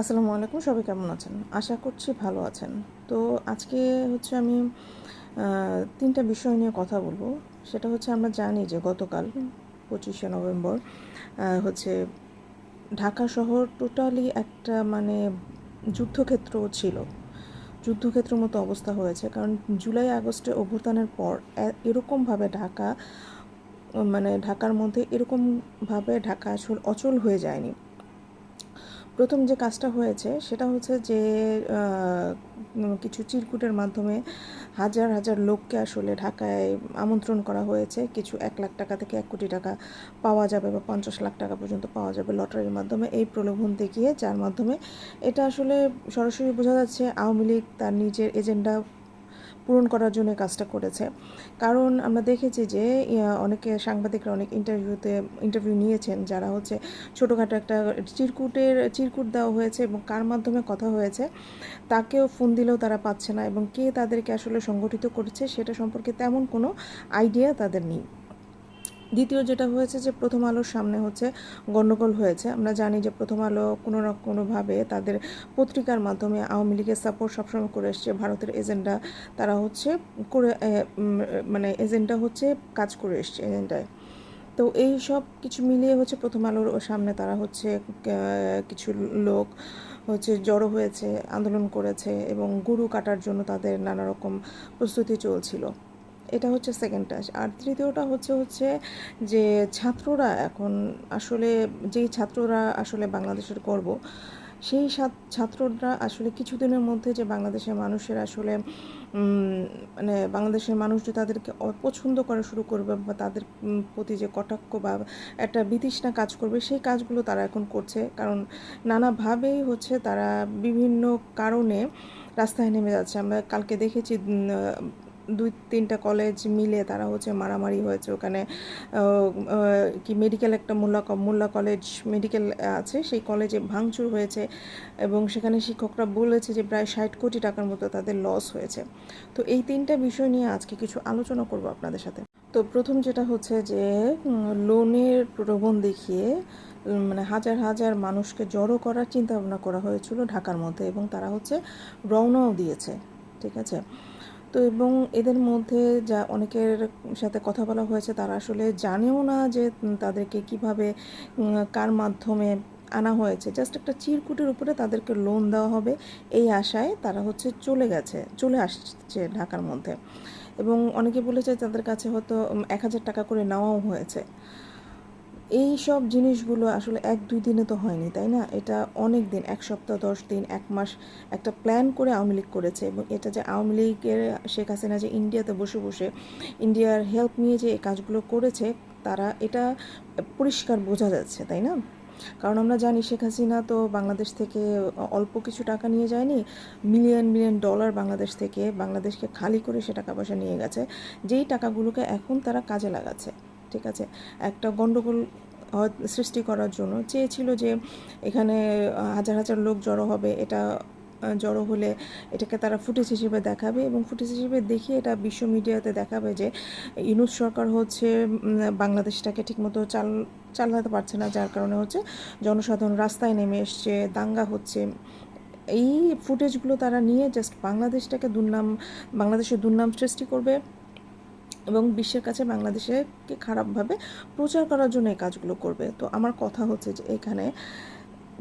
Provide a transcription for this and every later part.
আসসালামু আলাইকুম, সবাই কেমন আছেন? আশা করছি ভালো আছেন। তো আজকে হচ্ছে আমি তিনটা বিষয় নিয়ে কথা বলব। সেটা হচ্ছে আমরা জানি যে গতকাল পঁচিশে নভেম্বর হচ্ছে ঢাকা শহর টোটালি একটা মানে যুদ্ধক্ষেত্র ছিল। যুদ্ধক্ষেত্র মতো অবস্থা হয়েছে। কারণ জুলাই, আগস্টে অভ্যুত্থানের পর এরকমভাবে ঢাকা মানে ঢাকার মধ্যে এরকমভাবে ঢাকা আসল অচল হয়ে যায়নি। প্রথম যে কাজটা হয়েছে সেটা হচ্ছে যে কিছু চিরকুটের মাধ্যমে হাজার হাজার লোককে আসলে ঢাকায় আমন্ত্রণ করা হয়েছে। কিছু এক লাখ টাকা থেকে এক কোটি টাকা পাওয়া যাবে বা পঞ্চাশ লাখ টাকা পর্যন্ত পাওয়া যাবে লটারির মাধ্যমে এই প্রলোভন দেখিয়ে, যার মাধ্যমে এটা আসলে সরাসরি বোঝা যাচ্ছে আওয়ামী লীগ তার নিজের এজেন্ডা পূরণ করার জন্য কাজটা করেছে। কারণ আমরা দেখেছি যে অনেকে সাংবাদিকরা অনেক ইন্টারভিউতে ইন্টারভিউ নিয়েছেন যারা হচ্ছে ছোটোখাটো একটা চিরকুটের, চিরকুট দেওয়া হয়েছে এবং কার মাধ্যমে কথা হয়েছে, তাকেও ফোন দিলেও তারা পাচ্ছে না এবং কে তাদেরকে আসলে সংগঠিত করছে সেটা সম্পর্কে তেমন কোনো আইডিয়া তাদের নেই। দ্বিতীয় যেটা হয়েছে যে প্রথম আলোর সামনে হচ্ছে গণ্ডগোল হয়েছে। আমরা জানি যে প্রথম আলো কোনো না কোনোভাবে তাদের পত্রিকার মাধ্যমে আওয়ামী লীগের সাপোর্ট সবসময় করে এসছে। ভারতের এজেন্ডা তারা হচ্ছে করে মানে এজেন্ডা হচ্ছে কাজ করে এসছে এজেন্ডায় তো এই সব কিছু মিলিয়ে হচ্ছে প্রথম আলোর সামনে তারা হচ্ছে কিছু লোক হচ্ছে জড়ো হয়েছে, আন্দোলন করেছে এবং গরু কাটার জন্য তাদের নানা রকম প্রস্তুতি চলছিল। এটা হচ্ছে সেকেন্ড টাচ আর তৃতীয়টা হচ্ছে হচ্ছে যে ছাত্ররা এখন আসলে যেই ছাত্ররা আসলে বাংলাদেশের গর্ব, সেই ছাত্ররা আসলে কিছুদিনের মধ্যে যে বাংলাদেশের মানুষের আসলে মানে বাংলাদেশের মানুষ যে তাদেরকে অপছন্দ করা শুরু করবে বা তাদের প্রতি যে কটাক্ষ বা একটা বিতৃষ্ণা কাজ করবে, সেই কাজগুলো তারা এখন করছে। কারণ নানাভাবেই হচ্ছে তারা বিভিন্ন কারণে রাস্তায় নেমে যাচ্ছে। আমরা কালকে দেখেছি দুই তিনটা কলেজ মিলে তারা হচ্ছে মারামারি হয়েছে। ওখানে কি মেডিকেল একটা মোল্লা মোল্লা কলেজ মেডিকেল আছে, সেই কলেজে ভাঙচুর হয়েছে এবং সেখানে শিক্ষকরা বলেছে যে প্রায় ষাট কোটি টাকার মতো তাদের লস হয়েছে। তো এই তিনটা বিষয় নিয়ে আজকে কিছু আলোচনা করব আপনাদের সাথে। তো প্রথম যেটা হচ্ছে যে লোনের প্রলোভন দেখিয়ে মানে হাজার হাজার মানুষকে জড়ো করার চিন্তা ভাবনা করা হয়েছিল ঢাকার মধ্যে এবং তারা হচ্ছে রওনাও দিয়েছে, ঠিক আছে? তো এবং এদের মধ্যে যা অনেকের সাথে কথা বলা হয়েছে, তারা আসলে জানেও না যে তাদেরকে কীভাবে কার মাধ্যমে আনা হয়েছে। জাস্ট একটা চিরকুটের উপরে তাদেরকে লোন দেওয়া হবে, এই আশায় তারা হচ্ছে চলে গেছে, চলে আসছে ঢাকার মধ্যে। এবং অনেকে বলেছে তাদের কাছে হয়তো এক হাজার টাকা করে নেওয়াও হয়েছে। এই সব জিনিসগুলো আসলে এক দুই দিনে তো হয়নি, তাই না? এটা অনেক দিন, এক সপ্তাহ, দশ দিন, এক মাস একটা প্ল্যান করে আওয়ামী লীগ করেছে এবং এটা যে আওয়ামী লীগের শেখ হাসিনা যে ইন্ডিয়াতে বসে বসে ইন্ডিয়ার হেল্প নিয়ে যে কাজগুলো করেছে, তারা এটা পরিষ্কার বোঝা যাচ্ছে, তাই না? কারণ আমরা জানি শেখ হাসিনা তো বাংলাদেশ থেকে অল্প কিছু টাকা নিয়ে যায়নি মিলিয়ন মিলিয়ন ডলার বাংলাদেশ থেকে বাংলাদেশকে খালি করে সে টাকা পয়সা নিয়ে গেছে, যেই টাকাগুলোকে এখন তারা কাজে লাগাচ্ছে। ঠিক আছে, একটা গণ্ডগোল সৃষ্টি করার জন্য। চেয়েছিল যে এখানে হাজার হাজার লোক জড়ো হবে, এটা জড়ো হলে এটাকে তারা ফুটেজ হিসেবে দেখাবে এবং ফুটেজ হিসেবে দেখিয়ে এটা বিশ্ব মিডিয়াতে দেখাবে যে ইউনুস সরকার হচ্ছে বাংলাদেশটাকে ঠিকমতো চাল, চালাতে পারছে না, যার কারণে হচ্ছে জনসাধারণ রাস্তায় নেমে এসছে, দাঙ্গা হচ্ছে। এই ফুটেজগুলো তারা নিয়ে জাস্ট বাংলাদেশটাকে দুর্নাম, বাংলাদেশের দুর্নাম সৃষ্টি করবে। এবং বিশ্বের কাছে বাংলাদেশকে খারাপভাবে প্রচার করার জন্য এই কাজগুলো করবে। তো আমার কথা হচ্ছে যে এখানে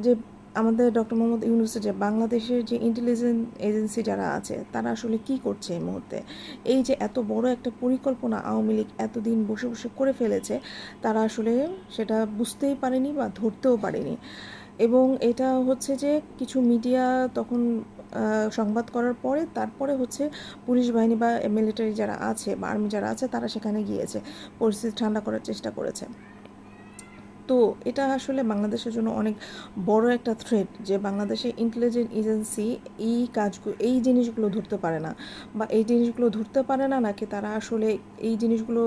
যে আমাদের ডক্টর মোহাম্মদ ইউনুসের যে বাংলাদেশের যে ইন্টেলিজেন্স এজেন্সি যারা আছে, তারা আসলে কি করছে এই মুহূর্তে? এই যে এত বড় একটা পরিকল্পনা আওয়ামী লীগ এতদিন বসে বসে করে ফেলেছে, তারা আসলে সেটা বুঝতেই পারেনি বা ধরতেও পারেনি। এবং এটা হচ্ছে যে কিছু মিডিয়া তখন সংবাদ করার পরে তারপরে হচ্ছে পুলিশ বাহিনী বা মিলিটারি যারা আছে বা আর্মি যারা আছে, তারা সেখানে গিয়েছে। পরিস্থিতি ঠান্ডা করার চেষ্টা করেছে। তো এটা আসলে বাংলাদেশের জন্য অনেক বড় একটা থ্রেট যে বাংলাদেশের ইন্টেলিজেন্ট এজেন্সি এই কাজগুলো এই জিনিসগুলো ধরতে পারে না। বা এই জিনিসগুলো ধরতে পারে না নাকি তারা আসলে এই জিনিসগুলো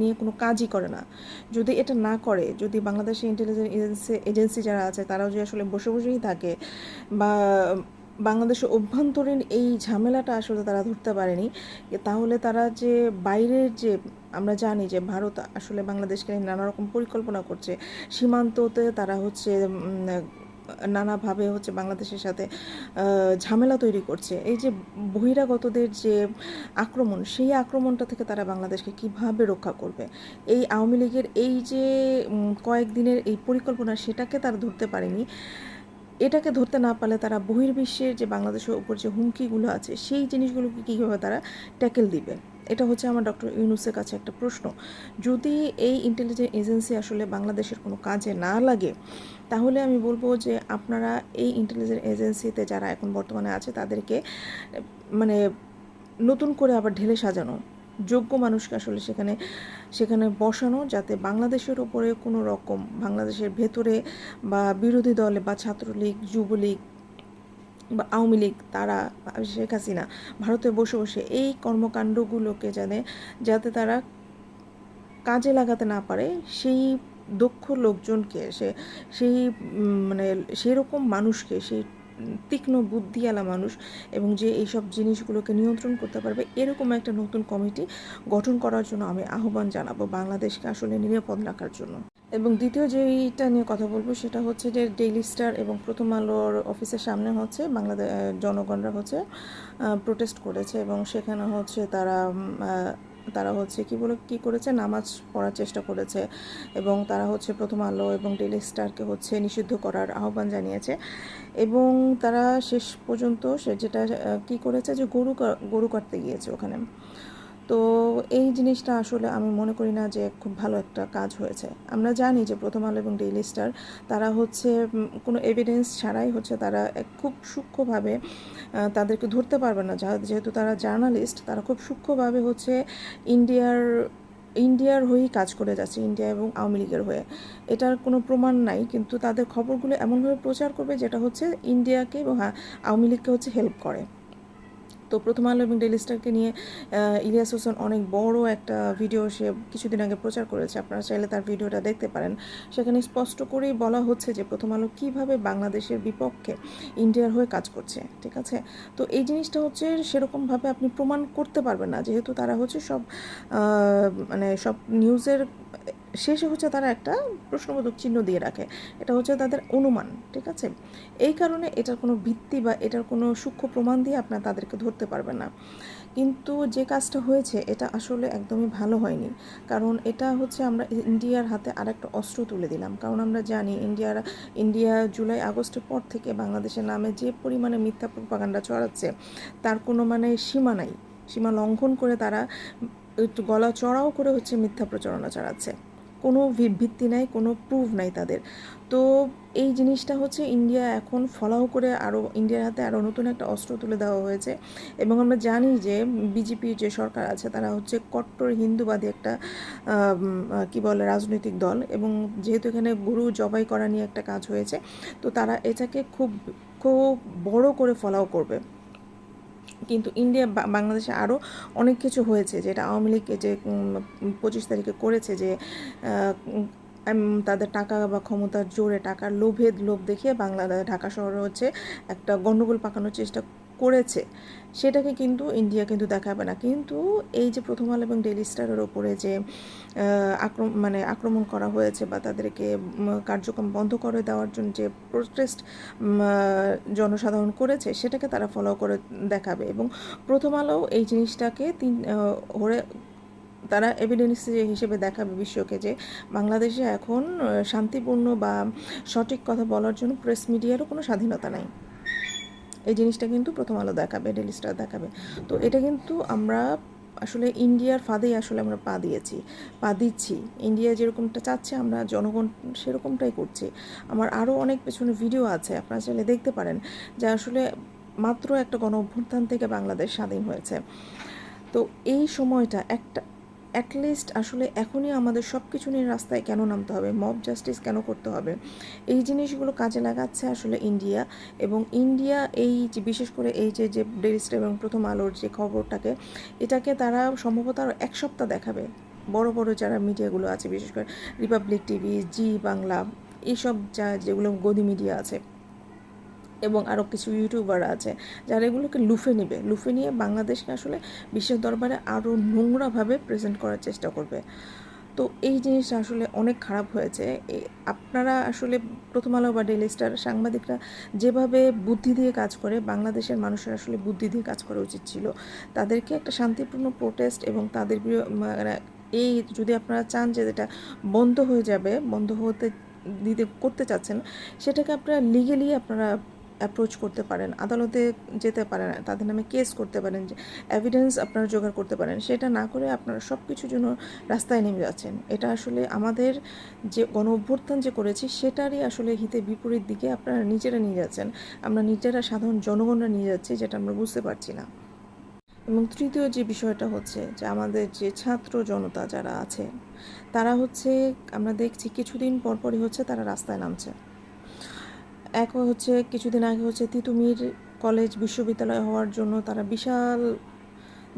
নিয়ে কোনো কাজই করে না। যদি এটা না করে, যদি বাংলাদেশের ইন্টেলিজেন্ট এজেন্সি এজেন্সি যারা আছে, তারাও যে আসলে বসে বসেই থাকে বা বাংলাদেশের অভ্যন্তরীণ এই ঝামেলাটা আসলে তারা ধরতে পারেনি। তাহলে তারা যে বাইরের যে আমরা জানি যে ভারত আসলে বাংলাদেশকে নানা রকম পরিকল্পনা করছে, সীমান্ততে তারা হচ্ছে নানাভাবে হচ্ছে বাংলাদেশের সাথে ঝামেলা তৈরি করছে। এই যে বহিরাগতদের যে আক্রমণ, সেই আক্রমণটা থেকে তারা বাংলাদেশকে কীভাবে রক্ষা করবে? এই আওয়ামী লীগের এই যে কয়েকদিনের এই পরিকল্পনা সেটাকে তারা ধরতে পারেনি। এটাকে ধরতে না পারলে তারা বহির্বিশ্বের যে বাংলাদেশের উপর যে হুমকিগুলো আছে, সেই জিনিসগুলোকে কীভাবে তারা ট্যাকেল দিবে? এটা হচ্ছে আমার ডক্টর ইউনুসের কাছে একটা প্রশ্ন। যদি এই ইন্টেলিজেন্স এজেন্সি আসলে বাংলাদেশের কোনো কাজে না লাগে, তাহলে আমি বলব যে আপনারা এই ইন্টেলিজেন্স এজেন্সিতে যারা এখন বর্তমানে আছে, তাদেরকে মানে নতুন করে আবার ঢেলে সাজানো। যোগ্য মানুষকে আসলে সেখানে সেখানে বসানো যাতে বাংলাদেশের ওপরে কোনো রকম বাংলাদেশের ভেতরে বা বিরোধী দলে বা ছাত্রলীগ, যুবলীগ বা আওয়ামী লীগ তারা শেখ হাসিনা ভারতে বসে বসে এই কর্মকাণ্ডগুলোকে যাতে যাতে তারা কাজে লাগাতে না পারে সেই দক্ষ লোকজনকে সে, সেই মানে সেরকম মানুষকে, সেই তীক্ষ্ণ বুদ্ধিওয়ালা মানুষ এবং যে এইসব জিনিসগুলোকে নিয়ন্ত্রণ করতে পারবে, এরকম একটা নতুন কমিটি গঠন করার জন্য আমি আহ্বান জানাব বাংলাদেশকে আসলে নিরাপদ রাখার জন্য। এবং দ্বিতীয় যেইটা নিয়ে কথা বলব সেটা হচ্ছে যে ডেইলি স্টার এবং প্রথম আলোর অফিসের সামনে হচ্ছে বাংলাদেশ জনগণরা হচ্ছে প্রোটেস্ট করেছে এবং সেখানে হচ্ছে তারা তারা হচ্ছে কি বলে, কি করেছে? নামাজ পড়ার চেষ্টা করেছে এবং তারা হচ্ছে প্রথম আলো এবং ডেলি স্টারকে হচ্ছে নিষিদ্ধ করার আহ্বান জানিয়েছে এবং তারা শেষ পর্যন্ত সে যেটা কি করেছে? যে গরু গরু কাটতে গিয়েছে ওখানে। তো এই জিনিসটা আসলে আমি মনে করি না যে খুব ভালো একটা কাজ হয়েছে। আমরা জানি যে প্রথম আলো এবং ডেইলি স্টার তারা হচ্ছে কোনো এভিডেন্স ছাড়াই হচ্ছে তারা এক খুব সূক্ষ্মভাবে তাদেরকে ধরতে পারবে না। যেহেতু তারা জার্নালিস্ট তারা খুব সূক্ষ্মভাবে হচ্ছে ইন্ডিয়ার ইন্ডিয়ার হয়েই কাজ করে যাচ্ছে ইন্ডিয়া এবং আওয়ামী লীগের হয়ে। এটার কোনো প্রমাণ নাই কিন্তু তাদের খবরগুলো এমনভাবে প্রচার করবে যেটা হচ্ছে ইন্ডিয়াকে এবং হ্যাঁ, আওয়ামী লীগকে হচ্ছে হেল্প করে। তো প্রথম আলো এবং ডেলি স্টারকে নিয়ে ইলিয়াস হোসেন অনেক বড় একটা ভিডিও সে কিছুদিন আগে প্রচার করেছে। আপনারা চাইলে তার ভিডিওটা দেখতে পারেন। সেখানে স্পষ্ট করেই বলা হচ্ছে যে প্রথম আলো কীভাবে বাংলাদেশের বিপক্ষে ইন্ডিয়ার হয়ে কাজ করছে, ঠিক আছে? তো এই জিনিসটা হচ্ছে সেরকমভাবে আপনি প্রমাণ করতে পারবেন না। যেহেতু তারা হচ্ছে সব মানে সব নিউজের শেষে হচ্ছে তারা একটা প্রশ্নবোধক চিহ্ন দিয়ে রাখে। এটা হচ্ছে তাদের অনুমান, ঠিক আছে? এই কারণে এটার কোনো ভিত্তি বা এটার কোনো সূক্ষ্ম প্রমাণ দিয়ে আপনার তাদেরকে ধরতে পারবেন না। কিন্তু যে কাজটা হয়েছে, এটা আসলে একদমই ভালো হয়নি। কারণ এটা হচ্ছে আমরা ইন্ডিয়ার হাতে আরেকটা অস্ত্র তুলে দিলাম। কারণ আমরা জানি ইন্ডিয়ার, ইন্ডিয়া জুলাই আগস্টের পর থেকে বাংলাদেশের নামে যে পরিমাণে মিথ্যা প্রপাগান্ডা ছড়াচ্ছে, তার কোনো মানে সীমা নাই। সীমা লঙ্ঘন করে তারা গলা চড়াও করে হচ্ছে মিথ্যা প্রচারণা চালাচ্ছে। কোনো ভিত্তি নাই, কোনো প্রুফ নাই তাদের। তো এই জিনিসটা হচ্ছে ইন্ডিয়া এখন ফলাও করে আরও ইন্ডিয়ার হাতে আরও নতুন একটা অস্ত্র তুলে দেওয়া হয়েছে। এবং আমরা জানি যে বিজেপির যে সরকার আছে, তারা হচ্ছে কট্টর হিন্দুবাদী একটা কি বলে, রাজনৈতিক দল। এবং যেহেতু এখানে গরু জবাই করা নিয়ে একটা কাজ হয়েছে, তো তারা এটাকে খুব খুব বড় করে ফলাও করবে। কিন্তু ইন্ডিয়া বাংলাদেশে আরও অনেক কিছু হয়েছে যেটা আওয়ামী লীগ যে পঁচিশ তারিখে করেছে যে তাদের টাকা বা ক্ষমতার জোরে টাকার লোভেদ লোভ দেখিয়ে বাংলা ঢাকা শহরে হচ্ছে একটা গণ্ডগোল পাকানোর চেষ্টা করেছে, সেটাকে কিন্তু ইন্ডিয়া কিন্তু দেখাবে না। কিন্তু এই যে প্রথম আলো এবং ডেলি স্টারের ওপরে যে আক্রমণ মানে আক্রমণ করা হয়েছে বা তাদেরকে কার্যক্রম বন্ধ করে দেওয়ার জন্য যে প্রোটেস্ট জনসাধারণ করেছে, সেটাকে তারা ফলো করে দেখাবে। এবং প্রথম আলো এই জিনিসটাকে তিন হরে তারা এভিডেন্স হিসেবে দেখাবে বিশ্বকে যে, বাংলাদেশে এখন শান্তিপূর্ণ বা সঠিক কথা বলার জন্য প্রেস মিডিয়ারও কোনো স্বাধীনতা নাই। এই জিনিসটা কিন্তু প্রথম আলো দেখাবে ডেলি স্টার দেখাবে। তো এটা কিন্তু আমরা আসলে ইন্ডিয়ার ফাঁদেই আসলে আমরা পা দিয়েছি, পা দিচ্ছি। ইন্ডিয়া যেরকমটা চাচ্ছে, আমরা জনগণ সেরকমটাই করছি। আমার আরও অনেক পেছনে ভিডিও আছে, আপনারা চাইলে দেখতে পারেন, যে আসলে মাত্র একটা গণ অভ্যুত্থান থেকে বাংলাদেশ স্বাধীন হয়েছে। তো এই সময়টা একটা অ্যাটলিস্ট আসলে এখনই আমাদের সব কিছু নিয়ে রাস্তায় কেন নামতে হবে? মব জাস্টিস কেন করতে হবে? এই জিনিসগুলো কাজে লাগাচ্ছে আসলে ইন্ডিয়া এবং ইন্ডিয়া এই বিশেষ করে এই যে যে ডেলিস্টার এবং প্রথম আলোর যে খবরটাকে, এটাকে তারা সম্ভবত আরও এক সপ্তাহ দেখাবে। বড় বড় যারা মিডিয়াগুলো আছে, বিশেষ করে রিপাবলিক টিভি জি বাংলা এইসব যা, যেগুলো গদি মিডিয়া আছে। এবং আরও কিছু ইউটিউবার আছে, যারা এগুলোকে লুফে নেবে। লুফে নিয়ে বাংলাদেশকে আসলে বিশ্বের দরবারে আরও নোংরাভাবে প্রেজেন্ট করার চেষ্টা করবে। তো এই জিনিসটা আসলে অনেক খারাপ হয়েছে। আপনারা আসলে প্রথম আলো বা ডেলি স্টার সাংবাদিকরা যেভাবে বুদ্ধি দিয়ে কাজ করে, বাংলাদেশের মানুষের আসলে বুদ্ধি দিয়ে কাজ করা উচিত ছিল। তাদেরকে একটা শান্তিপূর্ণ প্রোটেস্ট এবং তাদের মানে এই যদি আপনারা চান যে এটা বন্ধ হয়ে যাবে, বন্ধ হতে, দিতে, করতে চাচ্ছেন, সেটাকে আপনারা লিগেলি আপনারা অ্যাপ্রোচ করতে পারেন, আদালতে যেতে পারেন, তাদের নামে কেস করতে পারেন, যে এভিডেন্স আপনারা জোগাড় করতে পারেন, সেটা না করে আপনারা সব কিছুর জন্য রাস্তায় নেমে যাচ্ছেন। এটা আসলে আমাদের যে গণ অভ্যুত্থান যে করেছি, সেটারই আসলে হিতে বিপরীত দিকে আপনারা নিজেরা নিয়ে যাচ্ছেন। আমরা নিজেরা সাধারণ জনগণরা নিয়ে যাচ্ছি, যেটা আমরা বুঝতে পারছি না। এবং তৃতীয় যে বিষয়টা হচ্ছে, যে আমাদের যে ছাত্র জনতা যারা আছে, তারা হচ্ছে, আমরা দেখছি কিছুদিন পরপরই হচ্ছে তারা রাস্তায় নামছে। এক হচ্ছে কিছুদিন আগে হচ্ছে তিতুমির কলেজ বিশ্ববিদ্যালয় হওয়ার জন্য তারা বিশাল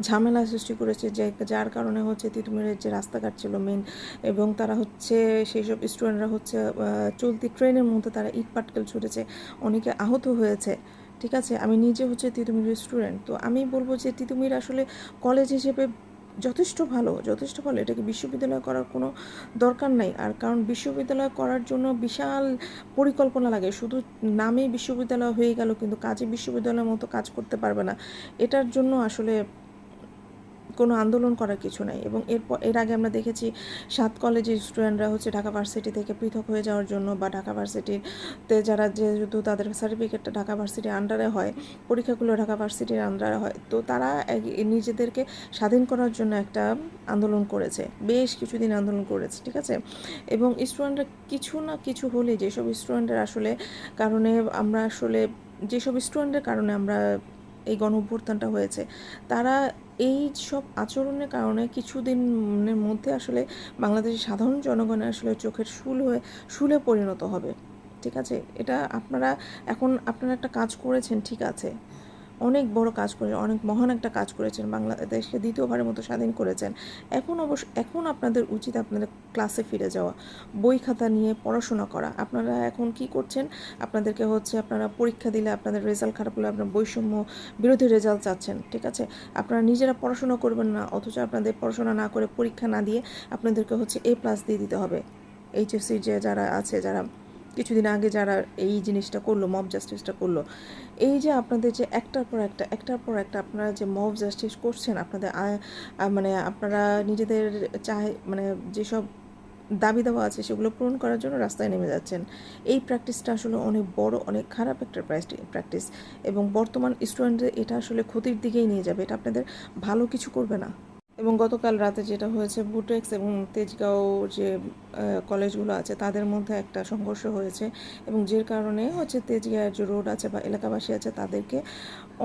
ঝামেলা সৃষ্টি করেছে যে যার কারণে হচ্ছে তিতুমিরের যে রাস্তাঘাট ছিল মেন এবং তারা হচ্ছে সেই সব স্টুডেন্টরা হচ্ছে চলতি ট্রেনের মধ্যে তারা ইট পাটকেল ছুটেছে অনেকে আহত হয়েছে, ঠিক আছে? আমি নিজে হচ্ছে তিতুমির স্টুডেন্ট তো আমি বলব যে তিতুমির আসলে কলেজ হিসেবে যথেষ্ট ভালো যথেষ্ট ভালো। এটাকে বিশ্ববিদ্যালয় করার কোনো দরকার নাই। আর কারণ বিশ্ববিদ্যালয় করার জন্য বিশাল পরিকল্পনা লাগে। শুধু নামে বিশ্ববিদ্যালয় হয়ে গেল, কিন্তু কাজে বিশ্ববিদ্যালয়ের মতো কাজ করতে পারবে না। এটার জন্য আসলে কোনো আন্দোলন করার কিছু নাই এবং এরপর, এর আগে আমরা দেখেছি সাত কলেজের স্টুডেন্টরা হচ্ছে ঢাকা ভার্সিটি থেকে পৃথক হয়ে যাওয়ার জন্য বা ঢাকা ভার্সিটিতে যারা যেহেতু তাদের সার্টিফিকেটটা ঢাকা ভার্সিটির আন্ডারে হয়, পরীক্ষাগুলো ঢাকা ভার্সিটির আন্ডারে হয়, তো তারা নিজেদেরকে স্বাধীন করার জন্য একটা আন্দোলন করেছে, বেশ কিছুদিন আন্দোলন করেছে, ঠিক আছে? এবং স্টুডেন্টরা কিছু না কিছু হলে যেসব স্টুডেন্টের আসলে কারণে আমরা আসলে, যেসব স্টুডেন্টের কারণে আমরা এই গণ অভ্যুত্থানটা হয়েছে। তারা এই সব আচরণের কারণে কিছুদিনের মধ্যে আসলে বাংলাদেশের সাধারণ জনগণের আসলে চোখের শুল হয়ে, শুলে পরিণত হবে। ঠিক আছে? এটা আপনারা এখন, আপনারা একটা কাজ করেছেন, ঠিক আছে? অনেক বড় কাজ করে, অনেক মহান একটা কাজ করেছেন, বাংলাদেশকে দ্বিতীয়বারের মতো স্বাধীন করেছেন। এখন অবশ্য, এখন আপনাদের উচিত আপনাদের ক্লাসে ফিরে যাওয়া, বই খাতা নিয়ে পড়াশোনা করা। আপনারা এখন কি করছেন? আপনাদেরকে হচ্ছে আপনারা পরীক্ষা দিলে আপনাদের রেজাল্ট খারাপ হলে আপনার বৈষম্য বিরোধী রেজাল্ট চাচ্ছেন, ঠিক আছে? আপনারা নিজেরা পড়াশোনা করবেন না, অথচ আপনাদের পড়াশোনা না করে পরীক্ষা না দিয়ে আপনাদেরকে হচ্ছে এ প্লাস দিয়ে দিতে হবে। এইচএসসি যে যারা আছে, যারা কিছুদিন আগে যারা এই জিনিসটা করল মব জাস্টিসটা করল, এই যে আপনাদের যে একটার পর একটা, একটার পর একটা আপনারা যে মব জাস্টিস করছেন, আপনাদের মানে আপনারা নিজেদের চাহে মানে যেসব দাবি দেওয়া আছে সেগুলো পূরণ করার জন্য রাস্তায় নেমে যাচ্ছেন। এই প্র্যাকটিসটা আসলে অনেক বড়, অনেক খারাপ একটা প্র্যাকটিস এবং বর্তমান স্টুডেন্টদের এটা আসলে ক্ষতির দিকেই নিয়ে যাবে, এটা আপনাদের ভালো কিছু করবে না। এবং গতকাল রাতে যেটা হয়েছে বুটেক্স এবং তেজগাঁও যে কলেজগুলো আছে, তাদের মধ্যে একটা সংঘর্ষ হয়েছে এবং যে কারণে হচ্ছে তেজগাঁয়ের যে রোড আছে বা এলাকাবাসী আছে, তাদেরকে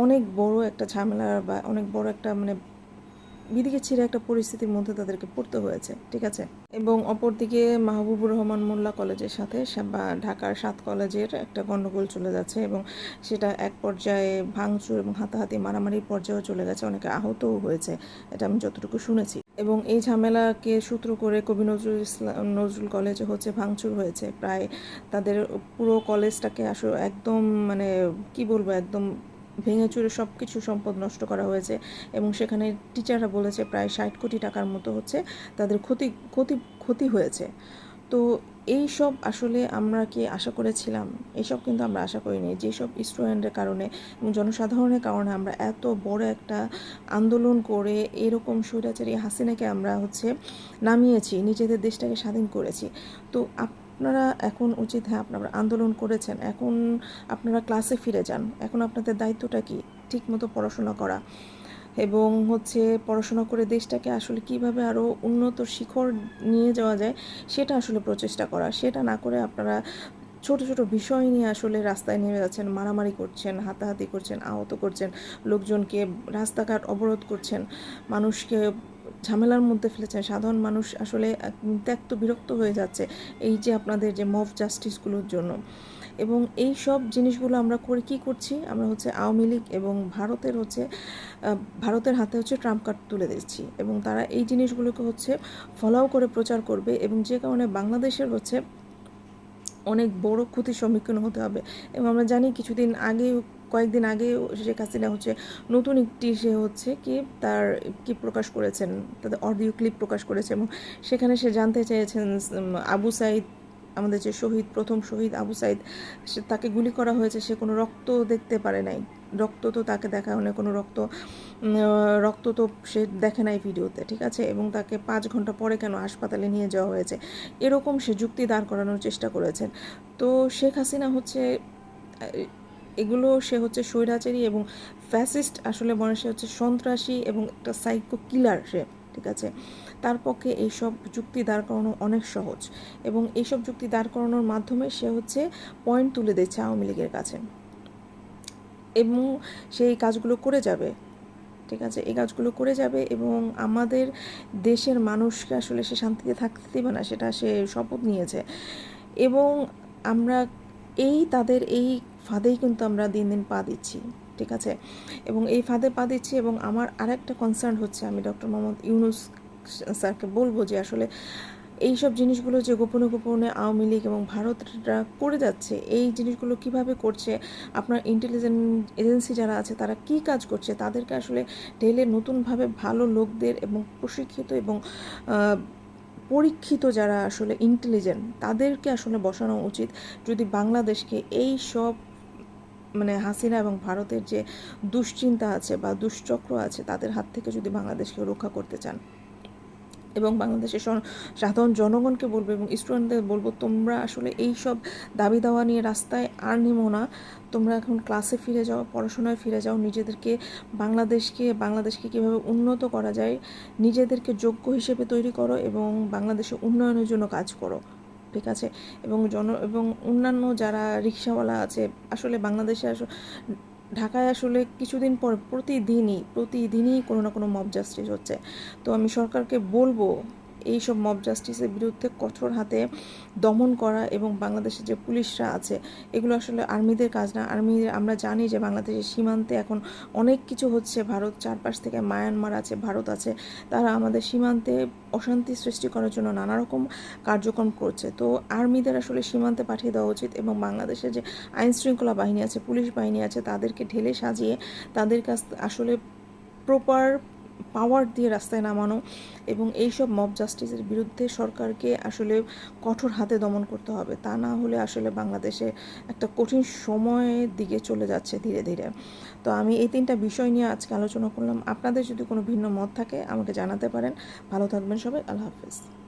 অনেক বড় একটা ঝামেলা বা অনেক বড় একটা মানে বিদিকে ছিঁড়ে একটা পরিস্থিতির মধ্যে তাদেরকে পড়তে হয়েছে, ঠিক আছে? এবং অপরদিকে মাহবুবুর রহমান মোল্লা কলেজের সাথে ঢাকার সাত কলেজের একটা গণ্ডগোল চলে যাচ্ছে এবং সেটা এক পর্যায়ে ভাঙচুর এবং হাতাহাতি মারামারির পর্যায়েও চলে গেছে, অনেকে আহতও হয়েছে, এটা আমি যতটুকু শুনেছি। এবং এই ঝামেলাকে সূত্র করে কবি নজরুল ইসলাম নজরুল কলেজে হচ্ছে ভাঙচুর হয়েছে, প্রায় তাদের পুরো কলেজটাকে আসলে একদম মানে কি বলব, একদম ভেঙে চুরে সব কিছু সম্পদ নষ্ট করা হয়েছে এবং সেখানে টিচাররা বলেছে প্রায় ষাট কোটি টাকার মতো হচ্ছে তাদের ক্ষতি ক্ষতি ক্ষতি হয়েছে। তো এই সব আসলে আমরা কি আশা করেছিলাম? এসব কিন্তু আমরা আশা করিনি। যেসব স্টুডেন্টের কারণে এবং জনসাধারণের কারণে আমরা এত বড় একটা আন্দোলন করে এরকম স্বৈরাচারী হাসিনাকে আমরা হচ্ছে নামিয়েছি, নিজেদের দেশটাকে স্বাধীন করেছি। তো আপনারা এখন উচিত হ্যাঁ আপনারা আন্দোলন করেছেন, এখন আপনারা ক্লাসে ফিরে যান। এখন আপনাদের দায়িত্বটা কি? ঠিকমতো পড়াশোনা করা। এবং হচ্ছে পড়াশোনা করে দেশটাকে আসলে কীভাবে আরও উন্নত শিখর নিয়ে যাওয়া যায়, সেটা আসলে প্রচেষ্টা করা। সেটা না করে আপনারা ছোট ছোট বিষয় নিয়ে আসলে রাস্তায় নেমে যাচ্ছেন, মারামারি করছেন, হাতাহাতি করছেন, আহত করছেন, লোকজনকে রাস্তাঘাট অবরোধ করছেন, মানুষকে ঝামেলার মধ্যে ফেলেছেন সাধারণ মানুষ আসলে ত্যক্ত, বিরক্ত হয়ে যাচ্ছে এই যে আপনাদের যে মব জাস্টিসগুলোর জন্য। এবং এই সব জিনিসগুলো আমরা করে কি করছি? আমরা হচ্ছে আওয়ামী লীগ এবং ভারতের হচ্ছে ভারতের হাতে হচ্ছে ট্রাম্প কার্ড তুলে দিচ্ছি। এবং তারা এই জিনিসগুলোকে হচ্ছে ফলাও করে প্রচার করবে এবং যে কারণে বাংলাদেশের হচ্ছে অনেক বড় ক্ষতির সম্মুখীন হতে হবে। এবং আমরা জানি কিছুদিন আগে কয়েকদিন আগে শেখ হাসিনা হচ্ছে নতুন একটি সে হচ্ছে কি তার কি প্রকাশ করেছেন, তাদের অডিও ক্লিপ প্রকাশ করেছে এবং সেখানে সে জানতে চেয়েছেন আবু সাইদ, আমাদের যে শহীদ, প্রথম শহীদ আবু সাইদ, সে তাকে গুলি করা হয়েছে, সে কোনো রক্ত দেখতে পারে নাই। রক্ত তো তাকে দেখা হয় না কোনো রক্ত রক্ত তো সে দেখে নাই ভিডিওতে, ঠিক আছে? এবং তাকে পাঁচ ঘণ্টা পরে কেন হাসপাতালে নিয়ে যাওয়া হয়েছে? এরকম সে যুক্তি দাঁড় করানোর চেষ্টা করেছেন। তো শেখ হাসিনা হচ্ছে এগুলো সে হচ্ছে স্বৈরাচারী এবং ফ্যাসিস্ট আসলে মনে সে হচ্ছে সন্ত্রাসী এবং একটা সাইকো কিলার সে, ঠিক আছে? তার পক্ষে এইসব যুক্তি দাঁড় করানো অনেক সহজ এবং এইসব যুক্তি দাঁড় করানোর মাধ্যমে সে হচ্ছে পয়েন্ট তুলে দিচ্ছে আওয়ামী লীগের কাছে। এবং সেই কাজগুলো করে যাবে, ঠিক আছে? এই কাজগুলো করে যাবে এবং আমাদের দেশের মানুষকে আসলে সে শান্তিতে থাকতে দেবে না, সেটা সে শপথ নিয়েছে। এবং আমরা এই, তাদের এই ফাঁদেই কিন্তু আমরা দিন দিন পা দিচ্ছি, ঠিক আছে? এবং এই ফাঁদে পা দিচ্ছি এবং আমার আরেকটা কনসার্ন হচ্ছে, আমি ডক্টর মোহাম্মদ ইউনুস স্যারকে বলব যে আসলে এই সব জিনিসগুলো যে গোপনে গোপনে আওয়ামী লীগ এবং ভারতরা করে যাচ্ছে, এই জিনিসগুলো কীভাবে করছে, আপনার ইন্টেলিজেন্ট এজেন্সি যারা আছে তারা কি কাজ করছে, তাদেরকে আসলে ঢেলে নতুনভাবে ভালো লোকদের এবং প্রশিক্ষিত এবং পরীক্ষিত যারা আসলে ইন্টেলিজেন্ট তাদেরকে আসলে বসানো উচিত যদি বাংলাদেশকে এই সব মানে হাসিনা এবং ভারতের যে দুশ্চিন্তা আছে বা দুশ্চক্র আছে, তাদের হাত থেকে যদি বাংলাদেশকে রক্ষা করতে চান। এবং বাংলাদেশের সাধারণ জনগণকে বলব এবং স্টুডেন্টদের বলব, তোমরা আসলে এই সব দাবি দাওয়া নিয়ে রাস্তায় আর নেমো না। তোমরা এখন ক্লাসে ফিরে যাও, পড়াশোনায় ফিরে যাও। নিজেদেরকে বাংলাদেশকে বাংলাদেশকে কীভাবে উন্নত করা যায়, নিজেদেরকে যোগ্য হিসেবে তৈরি করো এবং বাংলাদেশের উন্নয়নের জন্য কাজ করো। ঠিক আছে? এবং জন, এবং অন্যান্য যারা রিক্সাওয়ালা আছে, আসলে বাংলাদেশে আস, ঢাকায় আসলে কিছুদিন পর প্রতিদিনই প্রতিদিনই কোনো না কোনো মব জাস্টিস হচ্ছে তো আমি সরকারকে বলব এই সব মব জাস্টিসের বিরুদ্ধে কঠোর হাতে দমন করা এবং বাংলাদেশের যে পুলিশরা আছে, এগুলো আসলে আর্মিদের কাজ না। আর্মি, আমরা জানি যে বাংলাদেশের সীমান্তে এখন অনেক কিছু হচ্ছে। ভারত চারপাশ থেকে মায়ানমার আছে, ভারত আছে। তারা আমাদের সীমান্তে অশান্তি সৃষ্টি করার জন্য নানা রকম কার্যক্রম করছে। তো আর্মিদের আসলে সীমান্তে পাঠিয়ে দেওয়া উচিত এবং বাংলাদেশের যে আইন শৃঙ্খলা বাহিনী আছে, পুলিশ বাহিনী আছে, তাদেরকে ঢেলে সাজিয়ে তাদের কাছ আসলে প্রপার পাওয়ার দিয়ে রাস্তায় নামানো এবং এইসব মব জাস্টিসের বিরুদ্ধে সরকারকে আসলে কঠোর হাতে দমন করতে হবে। তা না হলে আসলে বাংলাদেশে একটা কঠিন সময়ের দিকে চলে যাচ্ছে ধীরে ধীরে। তো আমি এই তিনটা বিষয় নিয়ে আজকে আলোচনা করলাম। আপনাদের যদি কোনো ভিন্ন মত থাকে আমাকে জানাতে পারেন। ভালো থাকবেন সবাই। আল্লাহ হাফেজ।